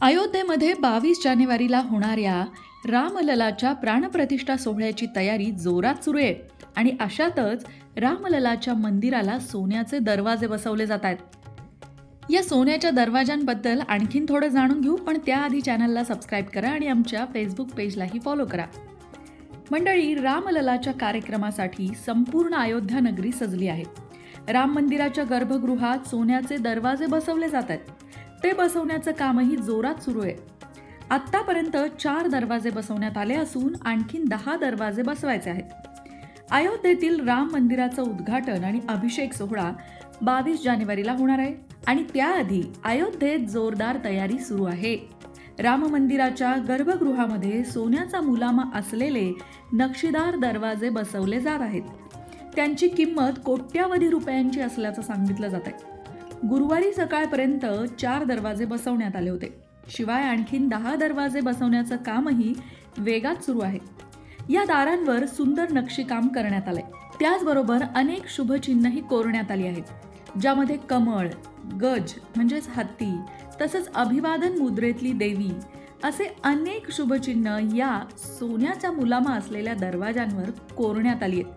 अयोध्येमध्ये बावीस जानेवारीला होणाऱ्या रामललाच्या प्राणप्रतिष्ठा सोहळ्याची तयारी जोरात सुरू आहे. आणि अशातच रामललाच्या मंदिराला सोन्याचे दरवाजे बसवले जात आहेत. या सोन्याच्या दरवाजांबद्दल आणखीन थोडं जाणून घेऊ पण त्याआधी चॅनलला सबस्क्राईब करा आणि आमच्या फेसबुक पेजलाही फॉलो करा. मंडळी रामललाच्या कार्यक्रमासाठी संपूर्ण अयोध्या नगरी सजली आहे. राम मंदिराच्या गर्भगृहात सोन्याचे दरवाजे बसवले जात आहेत. ते बसवण्याचं कामही जोरात सुरू आहे. आत्तापर्यंत चार दरवाजे बसवण्यात आले असून आणखीन दहा दरवाजे बसवायचे आहेत. अयोध्येतील राम मंदिराचं उद्घाटन आणि अभिषेक सोहळा बावीस जानेवारीला होणार आहे आणि त्याआधी अयोध्येत जोरदार तयारी सुरू आहे. राम मंदिराच्या गर्भगृहामध्ये सोन्याचा मुलामा असलेले नक्षीदार दरवाजे बसवले जात आहेत. त्यांची किंमत कोट्यावधी रुपयांची असल्याचं सांगितलं जात आहे गुरुवारी सकाळपर्यंत चार दरवाजे बसवण्यात आले होते. शिवाय आणखीन दहा दरवाजे बसवण्याचं कामही वेगात सुरू आहे. या दारांवर सुंदर नक्षीकाम करण्यात आलंय. त्याचबरोबर अनेक शुभचिन्हही कोरण्यात आली आहेत. ज्यामध्ये कमळ गज म्हणजेच हत्ती तसंच अभिवादन मुद्रेतली देवी असे अनेक शुभचिन्ह या सोन्याच्या मुलामा असलेल्या दरवाजांवर कोरण्यात आली आहेत.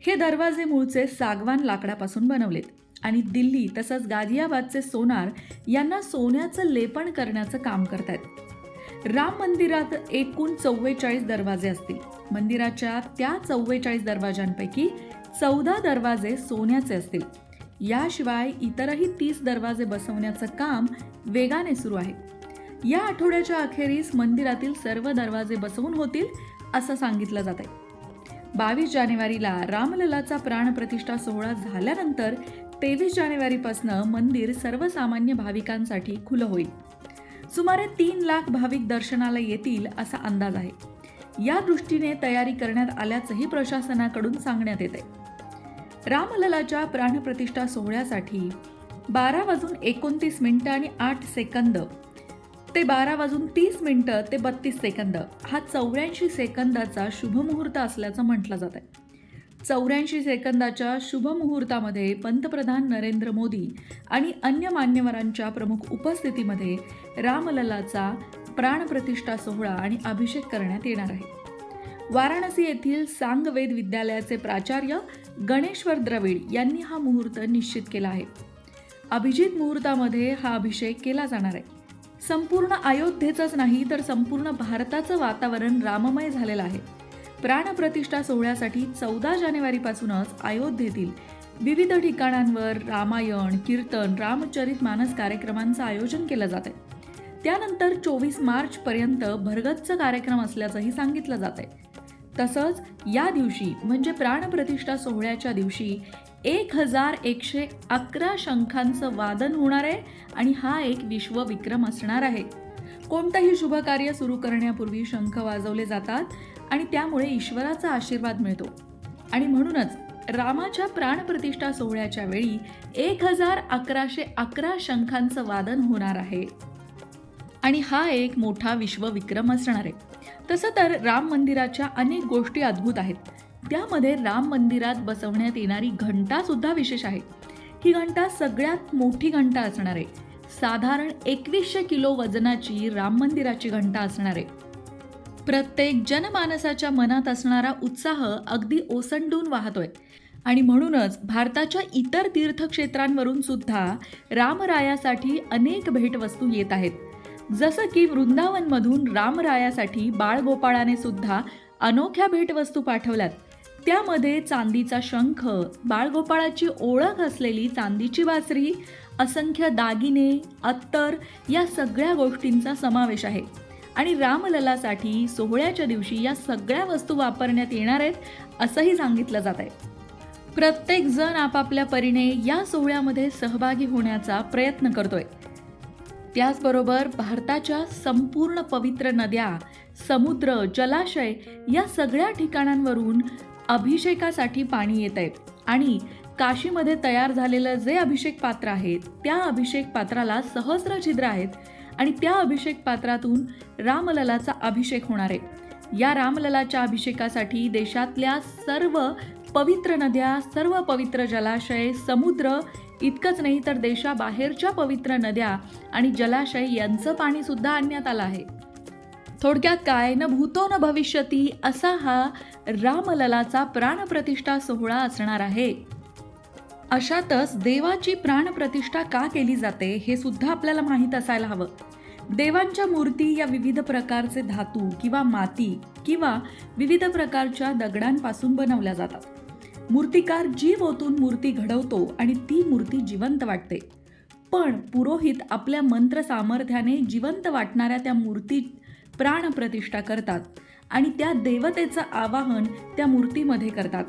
हे दरवाजे मूळचे सागवान लाकडापासून बनवलेत. आणि दिल्ली तसंच गाझियाबादचे सोनार यांना सोन्याचं लेपण करण्याचं काम करतायत. राम मंदिरात एकूण चव्वेचाळीस दरवाजे असतील. मंदिराच्या त्या चव्वेचाळीस दरवाजांपैकी चौदा दरवाजे सोन्याचे असतील. याशिवाय इतरही तीस दरवाजे बसवण्याचं काम वेगाने सुरू आहे. या आठवड्याच्या अखेरीस मंदिरातील सर्व दरवाजे बसवून होतील असं सांगितलं जात आहे बावीस जानेवारीला रामललाचा प्राणप्रतिष्ठा सोहळा झाल्यानंतर तेवीस जानेवारीपासून मंदिर सर्वसामान्य भाविकांसाठी खुलं होईल. सुमारे तीन लाख भाविक दर्शनाला येतील असा अंदाज आहे. या दृष्टीने तयारी करण्यात आल्याचंही प्रशासनाकडून सांगण्यात येत आहे रामललाच्या प्राणप्रतिष्ठा सोहळ्यासाठी बारा वाजून एकोणतीस मिनटं आणि आठ सेकंद ते बारा वाजून तीस मिनटं ते बत्तीस सेकंद हा चौऱ्याऐंशी सेकंदाचा शुभमुहूर्त असल्याचं म्हटलं जात आहे चौऱ्याऐंशी सेकंदाच्या शुभमुहूर्तामध्ये पंतप्रधान नरेंद्र मोदी आणि अन्य मान्यवरांच्या प्रमुख उपस्थितीमध्ये रामललाचा प्राणप्रतिष्ठा सोहळा आणि अभिषेक करण्यात येणार आहे. वाराणसी येथील सांगवेद विद्यालयाचे प्राचार्य गणेश्वर द्रविड यांनी हा मुहूर्त निश्चित केला आहे. अभिजित मुहूर्तामध्ये हा अभिषेक केला जाणार आहे. संपूर्ण अयोध्येचंच नाही तर संपूर्ण भारताचं वातावरण राममय झालेलं आहे. प्राणप्रतिष्ठा सोहळ्यासाठी चौदा जानेवारीपासूनच अयोध्येतील विविध ठिकाणांवर रामायण कीर्तन रामचरित मानस कार्यक्रमांचं आयोजन केलं जात आहे त्यानंतर चोवीस मार्चपर्यंत भरगच्च कार्यक्रम असल्याचंही सांगितलं जात आहे तसंच या दिवशी म्हणजे प्राणप्रतिष्ठा सोहळ्याच्या दिवशी एक हजार एकशे अकरा शंखांचं वादन होणार आहे आणि हा एक विश्वविक्रम असणार आहे. कोणतंही शुभ कार्य सुरू करण्यापूर्वी शंख वाजवले जातात. आणि त्यामुळे ईश्वराचा आशीर्वाद मिळतो. आणि म्हणूनच रामाच्या प्राणप्रतिष्ठा सोहळ्याच्या वेळी एक हजार अकराशे अकरा शंखांचं वादन होणार आहे. आणि हा एक मोठा विश्वविक्रम असणार आहे. तसं तर राम मंदिराच्या अनेक गोष्टी अद्भुत आहेत. त्यामध्ये राम मंदिरात बसवण्यात येणारी घंटासुद्धा विशेष आहे. ही घंटा सगळ्यात मोठी घंटा असणार आहे. साधारण एकवीसशे किलो वजनाची राम मंदिराची घंटा असणार आहे. प्रत्येक जनमानसाच्या मनात असणारा उत्साह अगदी ओसंडून वाहतोय. आणि म्हणूनच भारताच्या इतर तीर्थक्षेत्रांवरून सुद्धा रामरायासाठी अनेक भेटवस्तू येत आहेत. जसं की वृंदावनमधून रामरायासाठी बाळगोपाळाने सुद्धा अनोख्या भेटवस्तू पाठवल्यात. त्यामध्ये चांदीचा शंख बाळगोपाळाची ओळख असलेली चांदीची बासरी असंख्य दागिने अत्तर या सगळ्या गोष्टींचा समावेश आहे. आणि रामललासाठी सोहळ्याच्या दिवशी या सगळ्या वस्तू वापरण्यात येणार आहेत असंही सांगितलं जात आहे प्रत्येक जण आपापल्या परीने या सोहळ्यामध्ये सहभागी होण्याचा प्रयत्न करतोय. त्याचबरोबर भारताच्या संपूर्ण पवित्र नद्या समुद्र जलाशय या सगळ्या ठिकाणांवरून अभिषेकासाठी पाणी येत आहे आणि काशीमध्ये तयार झालेलं जे अभिषेक पात्र आहेत त्या अभिषेक पात्राला सहस्र छिद्र आहेत आणि त्या अभिषेक पात्रातून रामललाचा अभिषेक होणार आहे. या रामललाच्या अभिषेकासाठी देशातल्या सर्व पवित्र नद्या सर्व पवित्र जलाशय समुद्र इतकंच नाही तर देशाबाहेरच्या पवित्र नद्या आणि जलाशय यांचं पाणी सुद्धा आणण्यात आलं आहे. थोडक्यात काय? न भूतो न भविष्यती असा हा रामललाचा प्राणप्रतिष्ठा सोहळा असणार आहे. अशातच देवाची प्राणप्रतिष्ठा का केली जाते हे सुद्धा आपल्याला माहीत असायला हवं. देवांच्या मूर्ती या विविध प्रकारचे धातू किंवा माती किंवा विविध प्रकारच्या दगडांपासून बनवल्या जातात. मूर्तिकार जीव ओतून मूर्ती घडवतो आणि ती मूर्ती जिवंत वाटते. पण पुरोहित आपल्या मंत्र सामर्थ्याने जिवंत वाटणाऱ्या त्या मूर्ती प्राणप्रतिष्ठा करतात आणि त्या देवतेचं आवाहन त्या मूर्तीमध्ये करतात.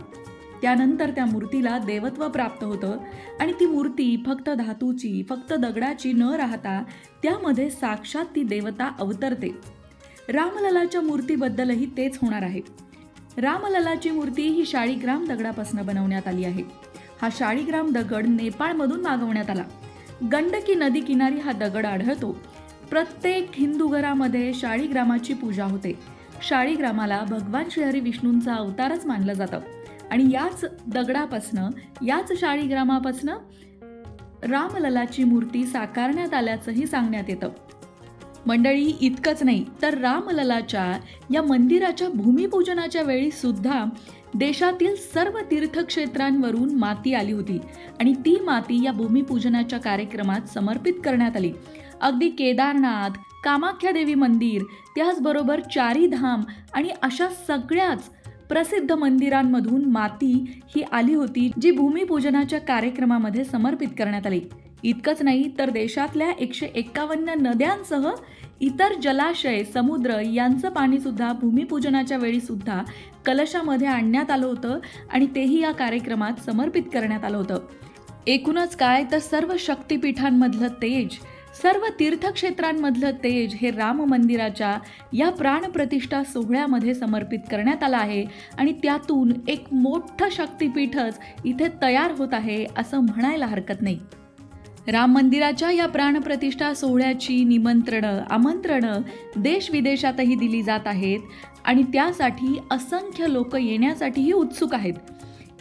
त्यानंतर त्या मूर्तीला देवत्व प्राप्त होतं आणि ती मूर्ती फक्त धातूची फक्त दगडाची न राहता त्यामध्ये साक्षात ती देवता अवतरते. रामललाच्या मूर्तीबद्दलही तेच होणार आहे. रामललाची मूर्ती ही शाळीग्राम दगडापासून बनवण्यात आली आहे. हा शाळीग्राम दगड नेपाळमधून मागवण्यात आला. गंडकी नदी किनारी हा दगड आढळतो. प्रत्येक हिंदू घरामध्ये शाळीग्रामाची पूजा होते. शाळीग्रामाला भगवान श्रीहरी विष्णूंचा अवतारच मानलं जातं. आणि याच दगडापासनं याच शाळीग्रामापासनं रामललाची मूर्ती साकारण्यात आल्याचंही सांगण्यात येतं. मंडळी इतकंच नाही तर रामललाच्या या मंदिराच्या भूमिपूजनाच्या वेळी सुद्धा देशातील सर्व तीर्थक्षेत्रांवरून माती आली होती आणि ती माती या भूमिपूजनाच्या कार्यक्रमात समर्पित करण्यात आली. अगदी केदारनाथ कामाख्या देवी मंदिर त्याचबरोबर चारी धाम आणि अशा सगळ्याच प्रसिद्ध मंदिरांमधून माती ही आली होती जी भूमिपूजनाच्या कार्यक्रमामध्ये समर्पित करण्यात आली. इतकंच नाही तर देशातल्या एकशे एक्कावन्न नद्यांसह इतर जलाशय समुद्र यांचं पाणीसुद्धा भूमिपूजनाच्या वेळीसुद्धा कलशामध्ये आणण्यात आलं होतं आणि तेही या कार्यक्रमात समर्पित करण्यात आलं होतं. एकूणच काय तर सर्व शक्तिपीठांमधलं तेज सर्व तीर्थक्षेत्रांमधलं तेज हे राम मंदिराच्या या प्राणप्रतिष्ठा सोहळ्यामध्ये समर्पित करण्यात आलं आहे आणि त्यातून एक मोठं शक्तिपीठच इथे तयार होत आहे असं म्हणायला हरकत नाही. राम मंदिराच्या या प्राणप्रतिष्ठा सोहळ्याची निमंत्रणं आमंत्रणं देश विदेशातही दिली जात आहेत आणि त्यासाठी असंख्य लोक येण्यासाठीही उत्सुक आहेत.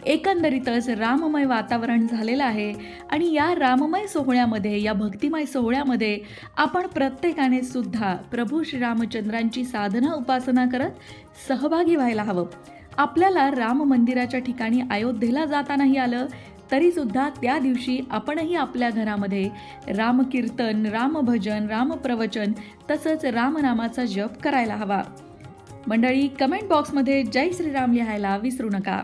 एकंदरीतच राममय वातावरण झालेलं आहे. आणि या राममय सोहळ्यामध्ये या भक्तिमय सोहळ्यामध्ये आपण प्रत्येकाने सुद्धा प्रभू श्रीरामचंद्रांची साधना उपासना करत सहभागी व्हायला हवं. आपल्याला राम मंदिराच्या ठिकाणी अयोध्येला जाता नाही आलं तरीसुद्धा त्या दिवशी आपणही आपल्या घरामध्ये रामकीर्तन रामभजन रामप्रवचन तसंच रामनामाचा जप करायला हवा. मंडळी कमेंट बॉक्समध्ये जय श्रीराम लिहायला विसरू नका.